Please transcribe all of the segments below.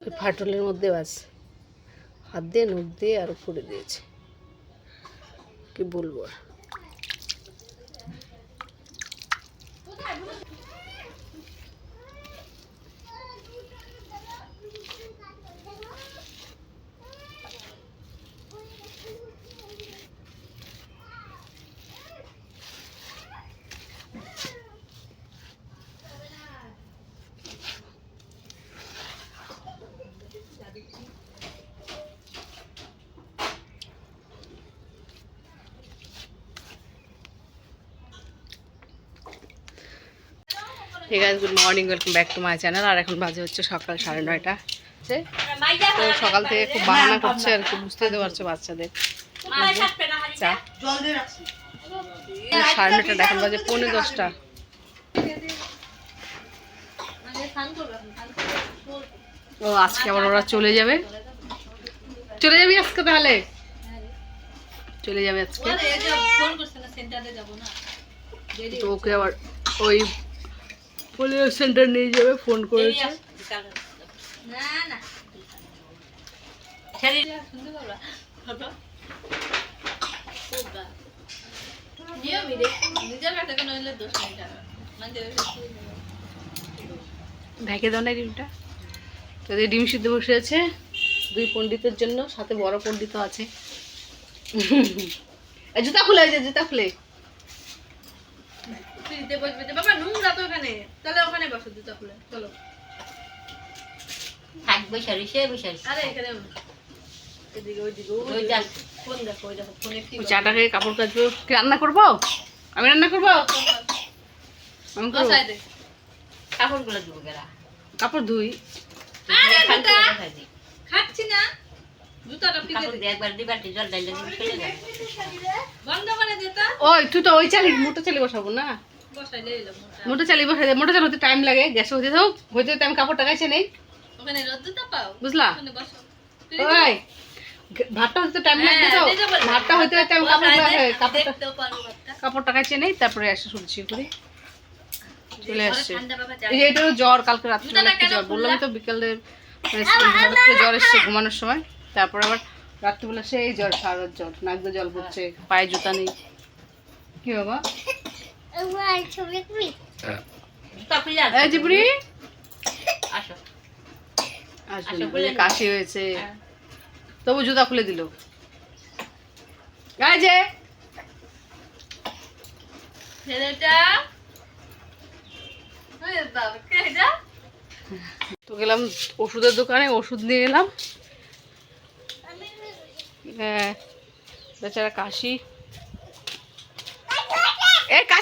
ওই ফাটলের মধ্যে আছে হাত দিয়ে নখ দিয়ে আরও করে দিয়েছে। কি বলব আর? ঠিক আছে good morning welcome back to my channel আর এখন বাজে হচ্ছে সকাল সাড়ে নয়টা। হচ্ছে তো সকাল থেকে খুব বাহানা করছে আর কি বুঝতে তো পারছ বাচ্চাদের। চা সাড়ে নয়টা এখন বাজে পৌনে দশটা। ও আজকে আবার ওরা চলে যাবে। চলে যাবি আজকে তাহলে? চলে যাবে আজকে। তো ওকে আবার ওই পোলিও সেন্টার নিয়ে যাবে ফোন করেছে। ঢেকে দাও না ডিমটা। তো ডিম সিদ্ধ বসে আছে। দুই পণ্ডিতের জন্য সাথে বড় পণ্ডিতও আছে। জুতা খুলে যে জুতা খুলে। বাবা নোংরা তো ওখানে। তাহলে ওখানে বসো জুতা খুলে চলো। থাক বৈশারি সে বৈশারি আরে এখানে এদিকে ওইদিকে ওই ওই যা। ফোন দেখো ওই দেখো ফোনে কি ওই চাটা খেয়ে কাপড় কাচবো। রান্না করব? আমি রান্না করব? গুলো। কাপড় ধুই। খাচ্ছি না। তা। ওই তুই তো ওই চালি মোটা চালি বসাবো না? মোটা। মোটা চালি বসাই দে মোটা চাল হতে টাইম লাগে গ্যাসে হতে দাও হইতে হতে আমি কাপড়টা গাইছে নেই। ওখানে রোদ পাও? বুঝলা? ওই ভাতটা হতে টাইম লাগবে তো। হ্যাঁ, বলব। ভাতটা হইতে হতে আমি কাপড় কাপড়টা। কাপড়টা গাইছে নেই তারপরে এসে শুনছি করে। চলে আসছে। এই যে এটা জ্বর কালকে রাত্রে জ্বর। বললাম তো বিকেলে জ্বর এসছে ঘুমানোর সময়। তারপর আবার রাত্রিবেলা সেই জ্বর সারার জ্বর। নাক জল পড়ছে পায়ে জুতা নেই। কি বাবা? কাশি হয়েছে। হ্যাঁ। তবু জুতা খুলে দিল। যে। তো গেলাম ওষুধের দোকানে ওষুধ নিয়ে এলাম। হ্যাঁ। বেচারা কাশি।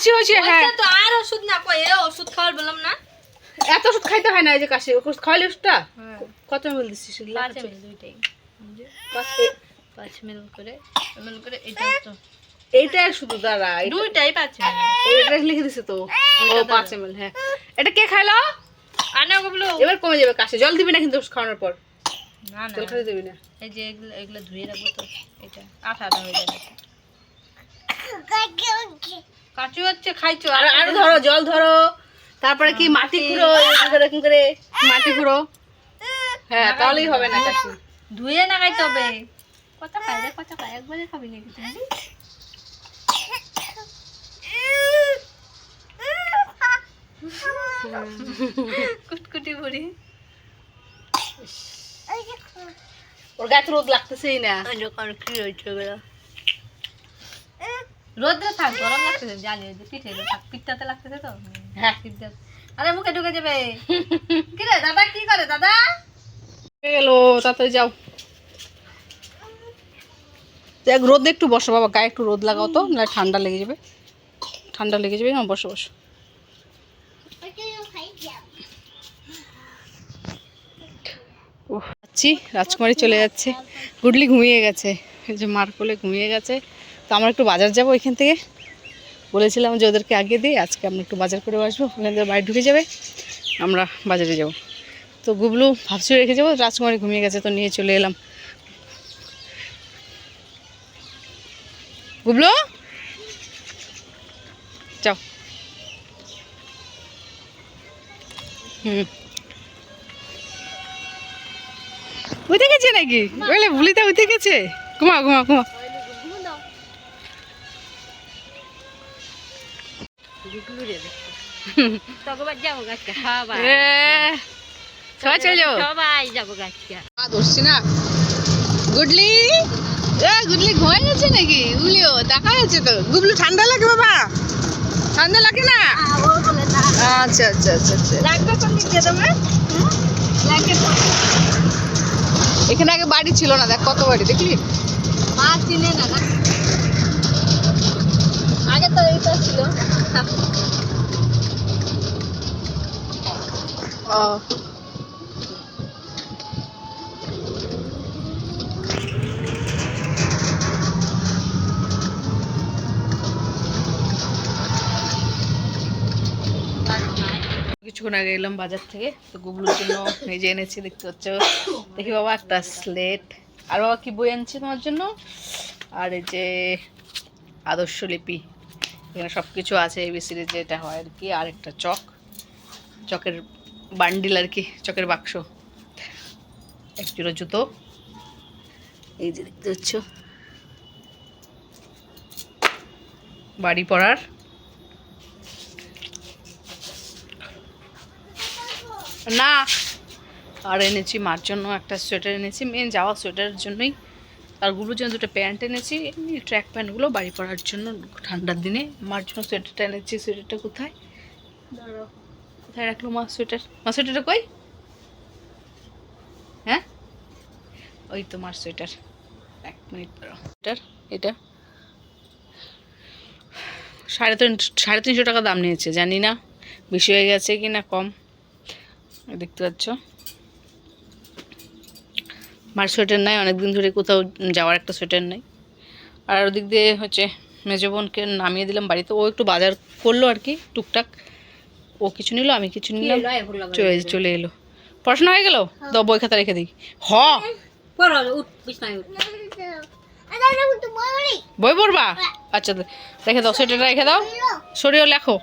কাশি হয়েছে হ্যাঁ। তো আর ওষুধ না কই এ ওষুধ খাওয়ার বললাম না। এত ওষুধ খাইতে হয় না এই যে কাশি ওষুধ খাওয়ালে ওষুধটা? কত মিল এগুলো? পাঁচ এমএল দুইটাই। পাঁচ পাঁচ এমএল করে এমএল করে এটা তো। এইটাই শুধু দাঁড়া দুইটাই পাঁচ এমএল এটা লিখে দিছে তো। ও পাঁচ মিল হ্যাঁ। এটা কে খাইলো? আনা ওগুলো এবার কমে যাবে কাশি। জল দিবি না কিন্তু ওষুধ খাওয়ানোর পর। না না। জল খাইতে দিবি না। এই যে এগুলো এগুলো ধুয়ে রাখব তো এটা আঠা আঠা হয়ে যাবে। কাচু হচ্ছে খাইছো? আর আর ধরো জল ধরো। তারপরে কি মাটি খুঁড়ো এরকম করে এরকম করে মাটি খুঁড়ো। হ্যাঁ তাহলেই হবে না কাশি ধুয়ে না খাইতে হবে? কত খাই রে কত খাই একবারে খাবি নাকি তুমি? কুটকুটি বুড়ি। ওর গায়ে তো রোদ লাগতেছেই না। যখন কি হয়েছে ওগুলো রোদ্রে থাক গরম লাগতেছে ওই যে পিঠে থাক পিঠটাতে লাগতেছে তো? হ্যাঁ আরে মুখে ঢুকে যাবে। কি রে দাদা কি করে দাদা? হয়ে গেলো তাড়াতাড়ি যাও। দেখ রোদ একটু বসো বাবা গায়ে একটু রোদ লাগাও তো না ঠান্ডা লেগে যাবে। ঠান্ডা লেগে যাবে না বসো বসো। উফ, যাচ্ছি রাজকুমারী চলে যাচ্ছে। গুডলি ঘুমিয়ে গেছে যে মার কোলে ঘুমিয়ে গেছে। তো আমরা একটু বাজার যাব এখান থেকে। বলেছিলাম যে ওদেরকে আগে দিই, আজকে আমরা একটু বাজার করে আসব। ওখান থেকে বাড়ি ঢুকে যাবে, আমরা বাজারে যাব। তো গুবলু ভাবছি রেখে যাব, রাজকুমারী ঘুমিয়ে গেছে তো নিয়ে চলে এলাম। গুবলু? যাও। হুম। উঠে গেছে নাকি? বলে, ভুলিতে উঠে গেছে। ঘুমা ঘুমা ঘুমা তখন যাব গাছকে সবাই এ, সবাই চলে যাব সবাই যাব গাছকে পা ধরছি না গুডলি? এ গুডলি ঘুমাই গেছে নাকি? দেখা যাচ্ছে তো। গুবলু ঠান্ডা লাগে বাবা? ঠান্ডা লাগে না? আচ্ছা আচ্ছা আচ্ছা আচ্ছা। লাগবে এখানে আগে বাড়ি ছিল না দেখ কত বাড়ি দেখলি? মা চিনে না। আগে তো এইটা ছিল ও কিছুক্ষণ আগে এলাম বাজার থেকে তো গুবলুর জন্য এই যে এনেছি দেখতে পাচ্ছ। দেখি বাবা একটা স্লেট আর বাবা কি বই আনছি তোমার জন্য? আর এই যে আদর্শ লিপি। এখানে সব কিছু আছে এবিসির যেটা হয় আর কি। আর একটা চক। চকের বান্ডিল আর কি, চকের বাক্স। এক জোড়া জুতো। এই যে দেখতে পাচ্ছ। বাড়ি পড়ার। না, আর এনেছি মার জন্য একটা সোয়েটার এনেছি। মেন যাওয়া সোয়েটারের জন্যই। আরগুলোর জন্য দুটো প্যান্ট এনেছি এমনি ট্র্যাক প্যান্টগুলো বাড়ি পরার জন্য ঠান্ডার দিনে। মার জন্য সোয়েটারটা এনেছি সোয়েটারটা কোথায়? কোথায় রাখল মা সোয়েটার মা সোয়েটারটা কই? হ্যাঁ? ওই তো মার সোয়েটার এক মিনিট সোয়েটার এটা। সাড়ে তিন, সাড়ে তিনশো টাকা দাম নিয়েছে, জানি না। বেশি হয়ে গেছে কি না কম। দেখতে পাচ্ছ? মার সোয়েটার নাই অনেকদিন ধরে কোথাও যাওয়ার একটা সোয়েটার নাই। আর ওদিক দিয়ে হচ্ছে মেজো বোনকে নামিয়ে দিলাম বাড়িতে। ও একটু বাজার করল আর কি টুকটাক। ও কিছু নিল আমি কিছু নিলাম। চলে চলে এলো। পড়াশোনা হয়ে গেল? দাও বই খাতা রেখে দিই। হ! বই পড়বা? আচ্ছা রেখে দাও সোয়েটারটা রেখে দাও। সরিয়েও লেখো।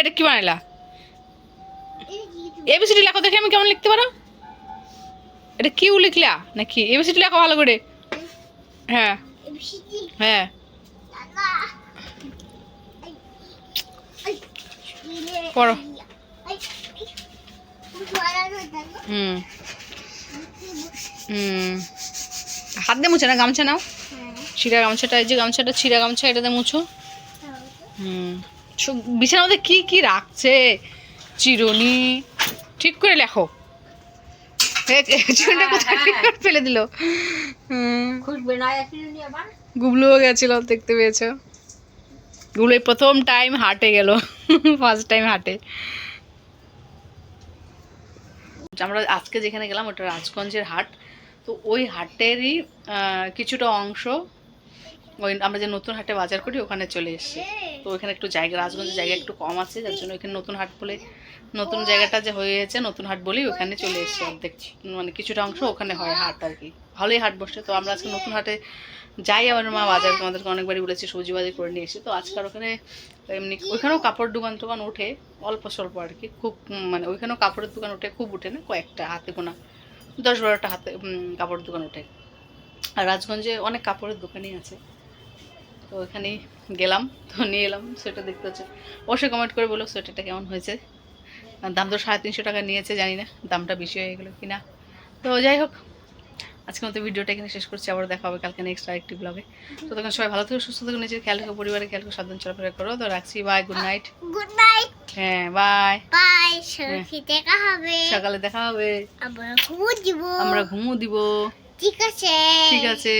এটা কি বানাইলা? এবিসিডি লেখো দেখে আমি কেমন লিখতে পারো? এটা কিউ লিখলা নাকি? এবিসিডি লেখো ভালো করে। হ্যাঁ। হ্যাঁ। পড়ো। হুম। হাত দিয়ে মুছে না গামছা নাও। ছিঁড়া গামছাটা, এই যে গামছাটা, ছিঁড়া গামছা, এটাতে মুছো। হুম। বিছানার মধ্যে কি কি রাখছে? চিরুনি। ঠিক করে লেখো। এ, এ, কোথায় ফেলে দিল? হুম। খুঁজবে না এসে আবার? গুবলুও গেছিল দেখতে পেয়েছ? গুবলু প্রথম টাইম হাটে গেল। ফার্স্ট টাইম হাটে আমরা আজকে যেখানে গেলাম ওটা রাজগঞ্জের হাট তো ওই হাটেরই কিছুটা অংশ ওই আমরা যে নতুন হাটে বাজার করি ওখানে চলে এসেছি। তো ওখানে একটু জায়গা রাজগঞ্জের জায়গা একটু কম আছে যার জন্য ওইখানে নতুন হাট বলে নতুন জায়গাটা যে হয়েছে নতুন হাট বলেই ওখানে চলে এসেছি অর্ধেক মানে কিছুটা অংশ ওখানে হয় হাট আর কি। ভালোই হাট বসে। তো আমরা আজকে নতুন হাটে যাই আমার মা বাজার আমাদেরকে অনেকবারই বলেছি সবজি বাজার করে নিয়ে এসেছি তো আজকাল ওখানে এমনি ওইখানেও কাপড় দোকান টোকান ওঠে অল্প স্বল্প আর কি। খুব মানে ওইখানেও কাপড়ের দোকান ওঠে খুব উঠে না কয়েকটা হাতে গোনা দশ বারোটা হাতে কাপড়ের দোকান ওঠে। আর রাজগঞ্জে অনেক কাপড়ের দোকানই আছে। তো ওখানেই গেলাম তো নিয়ে এলাম সোয়েটার দেখতে হচ্ছে। অবশ্যই কমেন্ট করে বলো সোয়েটারটা কেমন হয়েছে। দাম তো সাড়ে তিনশো টাকা নিয়েছে জানি না দামটা বেশি হয়ে গেলো কি না তো যাই হোক আজকে মতো ভিডিওটা এখানে শেষ করছি আবার দেখা হবে কালকে নেক্সট আরেকটি ব্লগে তো তখন সবাই ভালো থেকো সুস্থ থেকো নিজের খেয়াল রেখো পরিবারের খেয়াল রেখো সাবধান চলাফেরা করো। তো রাখছি bye good night good night হ্যাঁ বাই বাই দেখা হবে। সকালে দেখা হবে। আমরা ঘুমো দিব। আমরা ঘুমো দিব। ঠিক আছে। ঠিক আছে।